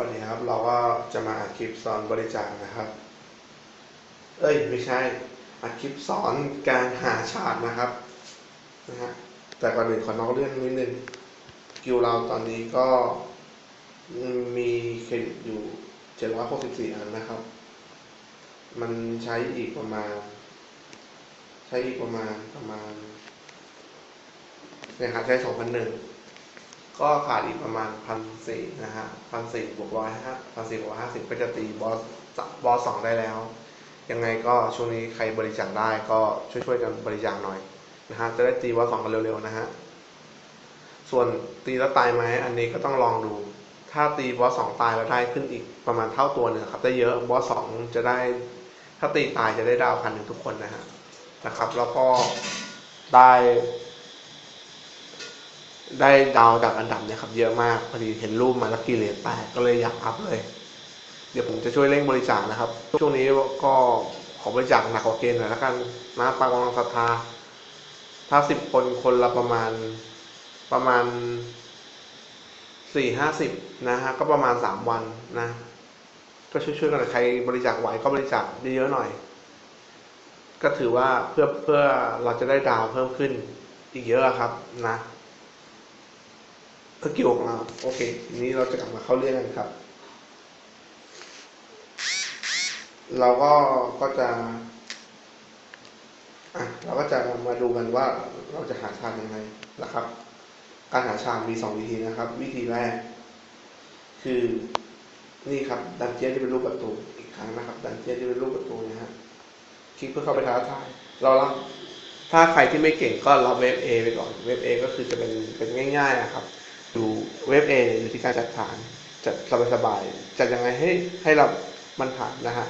วัสดีครับเราก็จะมาอัดคลิปสอนบริจาคนะครับ เอ้ยไม่ใช่อัดคลิปสอนการหาฉากนะครับนะฮะแต่ก่อนอื่นขอนอกเรื่องนิดนึงกิวเราตอนนี้ก็มีเครดิตอยู่ 764 อันนะครับ มันใช้อีกประมาณ ใช้อีกประมาณประมาณเนี่ยครับใช้ 2,001 ก็ขาดอีกประมาณพันสี่นะฮะพันสี่บวกร้อยห้าพันสี่บวกห้าสิบก็จะตีบอสบอสสองได้แล้ว ยังไงก็ช่วงนี้ใครบริจาคได้ก็ช่วยๆกันบริจาคหน่อยนะฮะจะได้ตีบอสสองกันเร็วๆนะฮะส่วนตีแล้วตายไหมอันนี้ก็ต้องลองดู ถ้าตีบอสสองตายแล้วได้ขึ้นอีกประมาณเท่าตัวหนึ่งครับได้เยอะบอสสองจะได้ ถ้าตีตายจะได้ดาวพันหนึ่งทุกคนนะฮะนะครับ แล้วก็ได้ ได้ดาวจากอันดับเนี่ยครับเยอะมากพอดีเห็นรูปมาแล้วกิเลสแตกก็เลยอยากอัพเลย เดี๋ยวผมจะช่วยเร่งบริจาคนะครับ ช่วงนี้ก็ขอบริจาคหนักกว่าเกณฑ์หน่อยแล้วกันนะปางกำลังศรัทธาถ้าสิบคนคนละประมาณประมาณสี่ห้าสิบนะฮะก็ประมาณสามวันนะ ก็ช่วยๆกันน่อยใครบริจาคไหวก็บริจาคเยอะๆหน่อย ก็ถือว่าเพื่อเพื่อเราจะได้ดาวเพิ่มขึ้นอีกเยอะครับนะ สกิลของเราโอเคทีนี้เราจะกลับมาเข้าเรื่องกันครับ เราก็ก็จะอะเราก็จะมาดูกันว่าเราจะหาชาติยังไงนะครับ การหาชาติมีสองวิธีนะครับ วิธีแรก คือนี่ครับดันเจียนที่เป็นรูปประตูอีกครั้งนะครับ ดันเจียนที่เป็นรูปประตูนะฮะคลิกเพื่อเข้าไปท้าทายเรารับถ้าใครที่ไม่เก่งก็รับเว็บ A ไปก่อน เว็บ A ก็คือจะเป็นเป็นง่ายๆนะครับ ดูเว็บ A เอยู่ที่การจัดฐานจัดสบายๆจัดยังไงให้ให้เรามันผ่านนะฮะ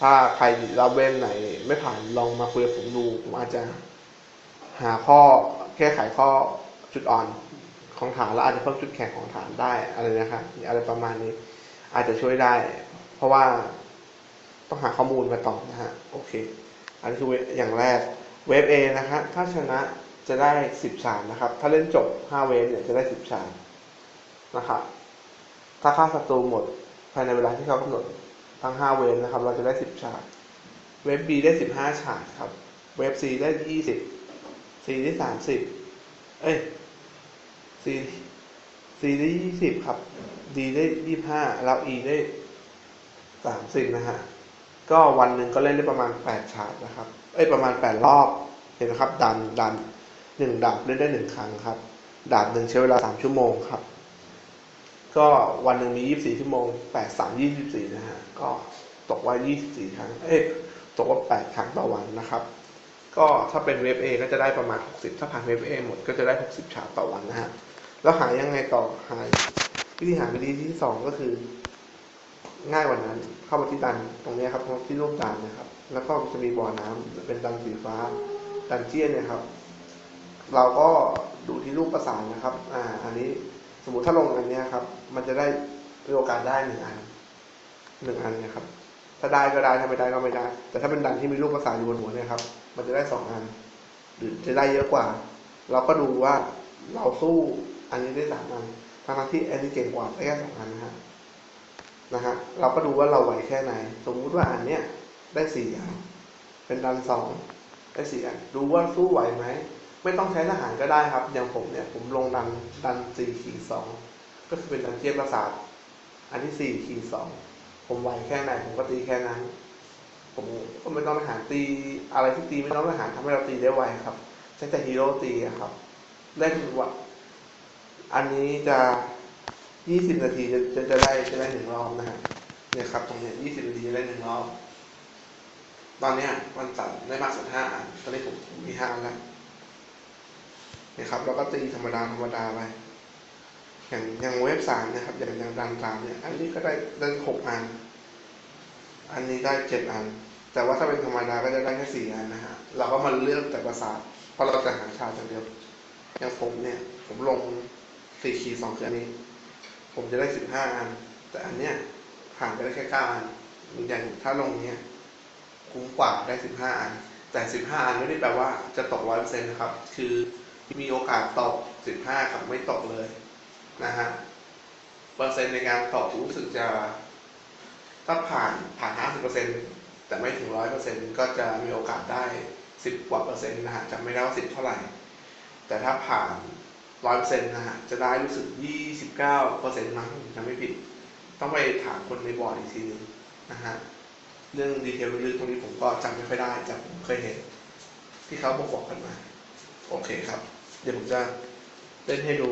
ถ้าใครรับเว็บไหนไม่ผ่านลองมาคุยกับผมดูผมอาจจะหาข้อแก้ไขข้อจุดอ่อนของฐานแล้วอาจจะเพิ่มจุดแข็งของฐานได้อะไรนะครับอะไรประมาณนี้ อาจจะช่วยได้ เพราะว่าต้องหาข้อมูลมาต่อนะฮะโอเค อันนี้คืออย่างแรกเว็บ A นะครับถ้าชนะ จะได้สิบชานนะครับ ถ้าเล่นจบห้าเวฟเนี่ยจะได้สิบชานนะครับถ้าฆ่าศัตรูหมดภายในเวลาที่เขากำหนดทั้งห้าเวฟนะครับ เราจะได้สิบชาร์เว็บ B ได้สิบห้าชาร์ครับ เว็บ C ได้ยี่สิบ C ได้สามสิบเอ้ย C C ได้ยี่สิบครับ D ได้ยี่ห้าแล้ว E ได้สามสิบนะฮะ ก็วันหนึ่งก็เล่นได้ประมาณแปดชาร์นะครับ เอ้ยประมาณแปดรอบ เห็นไหมครับ ดันดัน หนึ่งดาบเล่นได้หนึ่งครั้งครับ ดาบหนึ่งใช้เวลาสามชั่วโมงครับ ก็วันหนึ่งมียี่สิบสี่ชั่วโมงแปดสามยี่สิบสี่นะฮะ ก็ตกว่ายี่สิบสี่ครั้ง เอ้ยตกว่าแปดครั้งต่อวันนะครับ ก็ถ้าเป็นเว็บเอก็จะได้ประมาณหกสิบถ้าผ่านเว็บเอหมดก็จะได้หกสิบชาร์ตต่อวันนะฮะ แล้วหายังไงต่อหาวิธีหาวิธีที่สองก็คือ ง่ายกว่านั้น เข้ามาที่ดันตรงนี้ครับที่รูปดันนะครับ แล้วก็จะมีบ่อน้ำเป็นดันสีฟ้าดันเจียนเนี่ยครับ เราก็ดูที่รูปประสานนะครับ อ่า อันนี้สมมติถ้าลงอันนี้ครับ มันจะได้มีโอกาสได้หนึ่งอันหนึ่งอันนะครับ ถ้าได้ก็ได้ถ้าไม่ได้ก็ไม่ได้ แต่ถ้าเป็นดันที่มีรูปประสานอยู่บนหัวเนี่ยครับ มันจะได้สองอัน หรือจะได้เยอะกว่า เราก็ดูว่าเราสู้อันนี้ได้สามอันทั้งที่อันนี้เก่งกว่าได้แค่สองอันนะฮะนะฮะเราก็ดูว่าเราไหวแค่ไหน สมมุติว่าอันเนี้ยได้สี่อันเป็นดันสองได้สี่อันดูว่าสู้ไหวไหม ไม่ต้องใช้ทหารก็ได้ครับอย่างผมเนี่ยผมลงดันดันสี่ขีดสองก็คือเป็นดันเทียบประสาทอันที่สี่ขีดสองผมไหวแค่ไหนผมก็ตีแค่นั้น ผมก็ไม่ต้องทหารตีอะไรที่ตีไม่ต้องทหารทำให้เราตีได้ไวครับ ใช้แต่ฮีโร่ตีครับเล่นวะอันนี้จะยี่สิบนาทีจะจะจะได้จะได้หนึ่งรอบนะฮะเนี่ยครับตรงเนี้ยยี่สิบนาทีจะได้หนึ่งรอบ ตอนเนี้ยมันตัดได้มากสุดห้าอันตอนนี้ผมมีห้าแล้ว นะครับแล้วก็ตีธรรมดาธรรมดาไปอย่างอย่างเว็บสามนะครับ อย่างอย่างดันสามเนี่ย อันนี้ก็ได้ได้หกอัน อันนี้ได้เจ็ดอัน แต่ว่าถ้าเป็นธรรมดาก็จะได้แค่สี่อันนะฮะเราก็มาเลือกแต่ประสาเพราะเราจะหาชาติอย่างเดียวอย่างผมเนี่ย ผมลงสี่ขีดสองคืออันนี้ ผมจะได้สิบห้าอัน แต่อันเนี้ยผ่านไปได้แค่เก้าอันอย่างถ้าลงเนี้ยคุ้มกว่าได้สิบห้าอัน แต่สิบห้าอันไม่ได้แปลว่าจะตกร้อยเปอร์เซ็นต์นะครับ คือ มีโอกาสตก 15ครับไม่ตกเลยนะฮะเปอร์เซ็นต์ในการตอบรู้สึกจะถ้าผ่านผ่านห้าสิบเปอร์เซนต์แต่ไม่ถึงร้อยเปอร์เซนต์ก็จะมีโอกาสได้สิบกว่าเปอร์เซ็นต์นะฮะจำไม่ได้ว่าสิบเท่าไหร่ แต่ถ้าผ่านร้อยเปอร์เซนต์นะฮะจะได้รู้สึกยี่สิบเก้าเปอร์เซนต์มั้งจำไม่ผิด ต้องไปถามคนในบอร์ดอีกทีหนึงนะฮะเรื่องดีเทลลึกตรงนี้ผมก็จำไม่ค่อยได้แต่ผมเคยเห็นที่เขาบอกบอกกันมา โอเคครับ เดี๋ยวผมจะเล่นให้ดู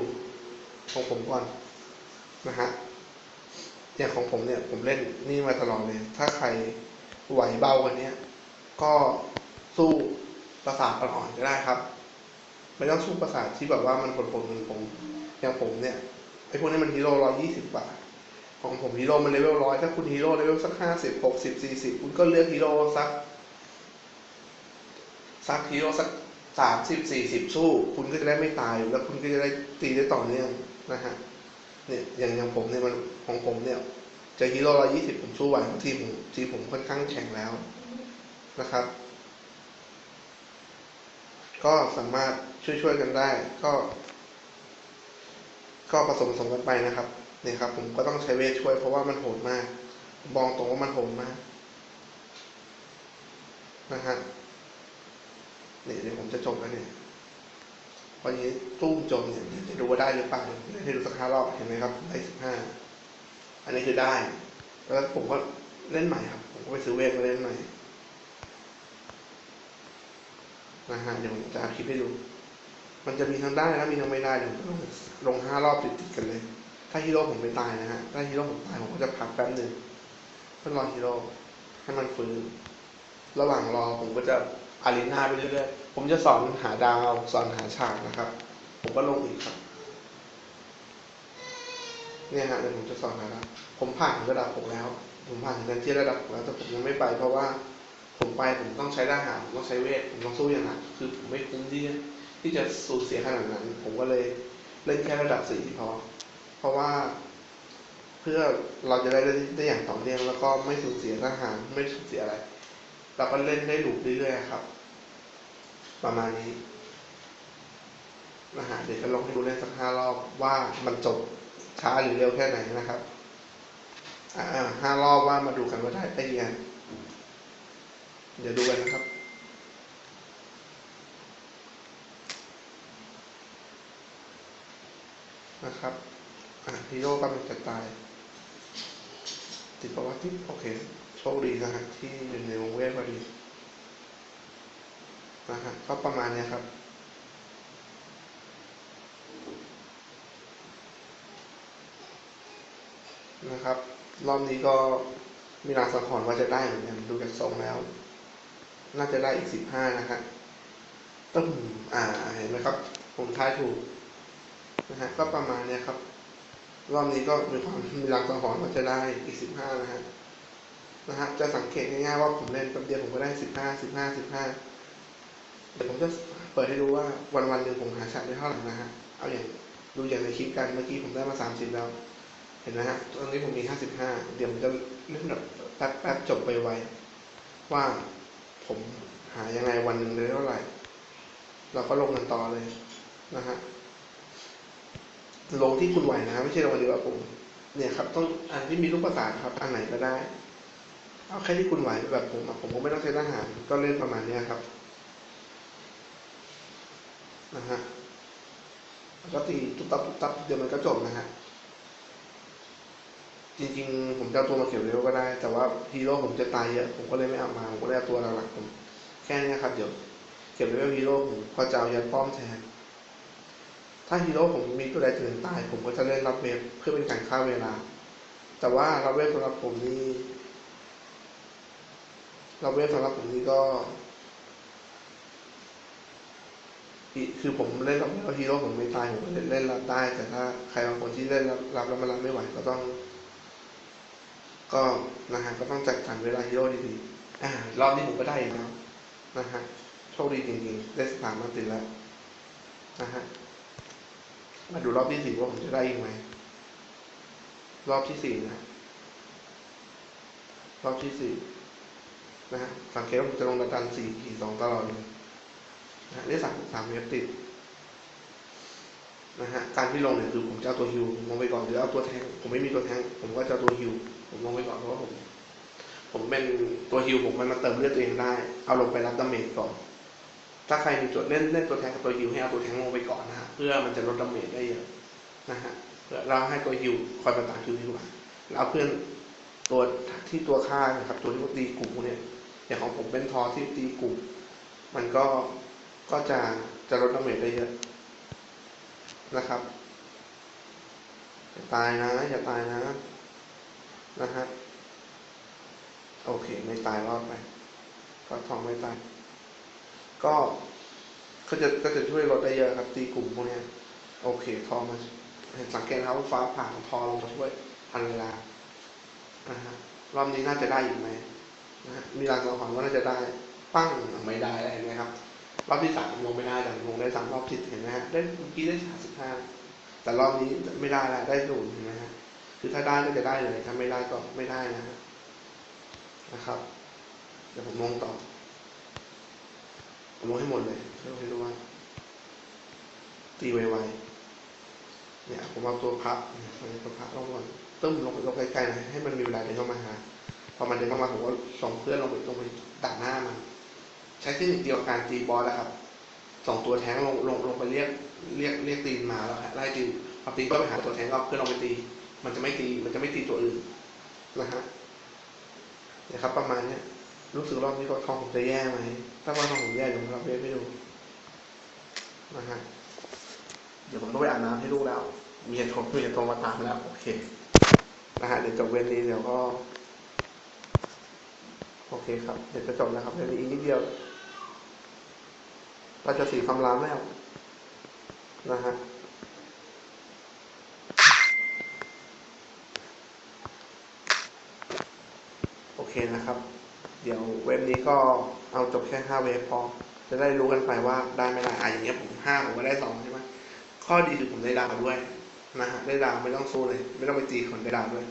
ของผมก่อนนะฮะอย่างของผมเนี่ยผมเล่นนี่มาตลอดเลย ถ้าใครไหวเบากว่านี้ก็สู้ประสาทอ่อนๆก็ได้ครับ ไม่ต้องสู้ประสาทที่แบบว่ามันผลผลเหมือนผมอย่างผมเนี่ยไอ้พวกนี้มันฮีโร่ร้อยยี่สิบบาทของผมฮีโร่มันเลเวลร้อยถ้าคุณฮีโร่เลเวลสักห้าสิบหกสิบสี่สิบคุณก็เลือกฮีโร่สักสักฮีโร่สัก สามสิบสี่สิบสู้ คุณก็จะได้ไม่ตาย แล้วคุณก็จะได้ตีได้ต่อเนื่องนะฮะเนี่ยอย่างอย่างผมเนี่ยมันของผมเนี่ยจะฮีโร่ร้อยยี่สิบผมสู้ไหวทีมผมทีมผมค่อนข้างแข็งแล้วนะครับ ก็สามารถช่วยๆกันได้ ก็ ก็ผสมผสมกันไปนะครับเนี่ยครับ ผมก็ต้องใช้เวทช่วยเพราะว่ามันโหดมากมบอกตรงว่ามันโหดมากนะฮะ นี่ยเดี๋ยวผมจะจบแล้วเนี่ยวันนี้ตู้มจมเนี่ยจะดูว่าได้หรือเปล่าเดี๋ยให้ดูสักห้ารอบเห็นไหมครับได้สิบห้าอันนี้คือได้ แล้วผมก็เล่นใหม่ครับ ผมก็ไปซื้อเวทมาเล่นใหม่นะฮะเดี๋ยวผมจะคลิปให้ดู มันจะมีทั้งได้และมีทั้งไม่ได้เดี๋ยวผมลงลงห้ารอบติดๆกันเลย ถ้าฮีโร่ผมไม่ตายนะฮะ ถ้าฮีโร่ผมตายผมก็จะพักแป๊บหนึ่งเพื่อรอฮีโร่ให้มันฟื้น ระหว่างรอผมก็จะ อารีนาไปเรื่อยๆ ผมจะสอนหาดาวสอนหาฉากนะครับ ผมก็ลงอีกครับ เนี่ยฮะเดี๋ยวผมจะสอนหาดาวผมผ่านถึงระดับผมแล้ว ผมผ่านถึงดันเจี้ยนระดับผมแล้วแต่ผมยังไม่ไป เพราะว่าผมไปผมต้องใช้ทหารผมต้องใช้เวทผมต้องสู้อย่างหนักคือผมไม่คุ้มที่จะที่จะสูญเสียขนาดนั้น ผมก็เลยเล่นแค่ระดับสี่พอ เพราะว่าเพื่อเราจะได้ได้อย่างต่อเนื่องแล้วก็ไม่สูญเสียทหารไม่สูญเสียอะไร เราก็เล่นได้หลุดเรื่อยๆครับ ประมาณนี้นะฮะเดี๋ยวจะลองให้ดูเล่นสักห้ารอบว่ามันจบช้าหรือเร็วแค่ไหนนะครับอ่าห้ารอบว่ามาดูกันว่าได้ได้ยังเดี๋ยวดูกันนะครับนะครับ อ่าฮีโร่กำลังจะตาย ติดประวัติโอเค โชคดีนะฮะที่อยู่ในวงเวทพอดีนะฮะก็ประมาณนี้ครับนะครับ รอบนี้ก็มีรางสังหรณ์ว่าจะได้เหมือนกันดูจากทรงแล้ว น่าจะได้อีกสิบห้านะฮะตึ้มอ่าเห็นไหมครับ ผมทายถูกนะฮะก็ประมาณนี้ครับ รอบนี้ก็มีความมีรางสังหรณ์ว่าจะได้อีกสิบห้านะฮะ นะฮะจะสังเกตง่ายๆว่าผมเล่นแป๊บเดียวผมก็ได้สิบห้าสิบห้าสิบห้าเดี๋ยวผมจะเปิดให้ดูว่าวันวันๆหนึ่งผมหาฉากได้เท่าไหร่นะฮะเอาอย่างดูอย่างในคลิปกันเมื่อกี้ผมได้มาสามสิบแล้ว เห็นไหมฮะตอนนี้ผมมีห้าสิบห้าเดี๋ยวผมจะเล่นแบบแป๊บแป๊บจบไปไวว่าผมหายังไงวันหนึ่งได้เท่าไหร่ เราก็ลงกันต่อเลยนะฮะลงที่คุณไหวนะ ไม่ใช่ลงอันเดียวกับผมเนี่ยครับ ต้องอันที่มีรูปประสานครับ อันไหนก็ได้ เอาแค่ที่คุณไหวแบบผมผมก็ไม่ต้องใช้ทหารก็เล่นประมาณนี้ครับนะฮะแล้วก็ตีตุ๊บตับตุ๊บตับเดี๋ยวมันก็จบนะฮะจริงๆ ผมจะเอาตัวมาเก็บเร็วก็ได้ แต่ว่าฮีโร่ผมจะตายเยอะผมก็เลยไม่เอามาผมก็เลยเอาตัวหลักๆผมแค่นี้ครับเดี๋ยวเก็บเร็วฮีโร่ผมก็จะเอายันป้อมแทนถ้าฮีโร่ผมมีตัวใดตัวหนึ่งตาย ผมก็จะเล่นรับเวฟเพื่อเป็นการฆ่าเวลา แต่ว่ารับเวฟสำหรับผมนี่ เรับเวฟสำหรับผมนี่ก็คือผมเล่นรับแล้วฮีโร่ผมไม่ตายผมเล่นเล่นรับได้ แต่ถ้าใครบางคนที่เล่นรับรับแล้วมันรับไม่ไหวก็ต้อง ก็นะฮะก็ต้องจัดการเวลาฮีโร่ดีๆอ่ารอบนี้ผมก็ได้อีกแล้วนะฮะโชคดีจริงๆได้สถานมาติดแล้วนะฮะมาดูรอบที่สี่ว่าผมจะได้อีกไหมรอบที่สี่นะรอบที่สี่ นะฮะสังเกตว่าผมจะลงระดันสี่ขีดสองตลอดเลยนะฮะได้สามสามเมตรติดนะฮะการที่ลงเนี่ยคือผมจะเอาตัวฮิวลงไปก่อนหรือเอาตัวแทงผมไม่มีตัวแทงผมก็จะตัวฮิวผมลงไปก่อนเพราะว่าผม ผมเป็นตัวฮิวผมมันมาเติมเลือดตัวเองได้ เอาลงไปรับดาเมจก่อน ถ้าใครมีจุดเล่นเล่นตัวแทงกับตัวฮิวให้เอาตัวแทงลงไปก่อนนะฮะเพื่อมันจะลดดาเมจได้เยอะนะฮะเพื่อเราให้ตัวฮิวคอยประตามฮิวฮิวแล้วเอาเพื่อนตัวที่ตัวฆ่านะครับตัวที่ตีกลุ่มพวกเนี่ย อย่างของผมเป็นทอที่ตีกลุ่ม มันก็ก็จะจะลดดาเมจได้เยอะนะครับ อย่าตายนะ อย่าตายนะ นะฮะโอเค ไม่ตายรอดไป ก็ทองไม่ตาย ก็ก็จะก็จะช่วยลดได้เยอะครับ ตีกลุ่มพวกเนี้ยโอเค ทองมาเห็นสังเกตนะครับว่าฟ้าผ่าของทองลงมาช่วยทันเวลานะฮะรอบนี้น่าจะได้อีกไหม นะมีรางสังหรณ์ว่าน่าจะได้ปั้งไม่ได้เห็นไหมครับ รอบที่สามลงไม่ได้แต่ลงได้สามรอบติดเห็นไหมฮะได้เมื่อกี้ได้สามสิบห้าแต่รอบนี้ไม่ได้แล้วได้ศูนย์เห็นไหมฮะคือถ้าได้ก็จะได้เลยถ้าไม่ได้ก็ไม่ได้นะนะครับเดี๋ยวผมลงต่อผมลงให้หมดเลยเพื่อให้รู้ว่า ตีไวๆเนี่ย ผมเอาตัวพับเนี่ยตัวพับลงก่อนตึ้มลงลงใกล้ๆนะให้มันมีเวลาเดินเข้ามาหา พอมันเดินเข้ามาผมก็ส่งเพื่อนลงไปลงไปดักหน้ามันใช้เทคนิคเดียวกับการตีบอลแล้วครับส่งตัวแทงลงลงลงไปเรียกเรียกเรียกตีนมาแล้วไล่ตีนพอตีนก็ไปหาตัวแทงก็เอาเพื่อนลงไปตี มันจะไม่ตีมันจะไม่ตีตัวอื่นนะฮะเนี่ยครับประมาณเนี้ยรู้สึกรอบนี้ก็ทองผมจะแย่ไหมถ้าว่าทองผมแย่เดี๋ยวผมรับเวฟให้ดูนะฮะเดี๋ยวผมต้องไปอาบน้ำให้ลูกแล้ว มีเหตุผลมีเหตุผลมาตามแล้ว โอเค นะฮะ เดี๋ยวจบเวรนี้เดี๋ยวก็ โอเคครับ เดี๋ยวจะจบแล้วครับเวรนี้อีกนิดเดียว เราจะสีคำรามแล้ว นะฮะโอเคนะครับ เดี๋ยวเว็บนี้ก็เอาจบแค่ห้าเว็บพอ จะได้รู้กันไปว่าได้ไม่ได้อะอย่างเงี้ยผมห้าผมก็ได้สองใช่ไหมข้อดีคือผมได้ดาวด้วยนะฮะได้ดาวไม่ต้องสู้เลย ไม่ต้องไปตีคนได้ดาวด้วย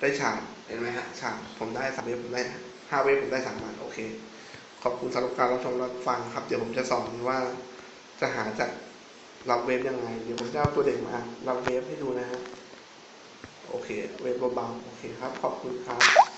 ได้ฉากเห็นไหมฮะฉากผมได้สามเว็บผมได้ ห้าเวฟผมได้สามวันโอเค ขอบคุณสำหรับการรับชมรับฟังครับ เดี๋ยวผมจะสอนว่าจะหาจากรับเวฟยังไง เดี๋ยวผมจะเอาตัวเด็กมารับเวฟให้ดูนะฮะ โอเค เวฟเบาๆ โอเคครับ ขอบคุณครับ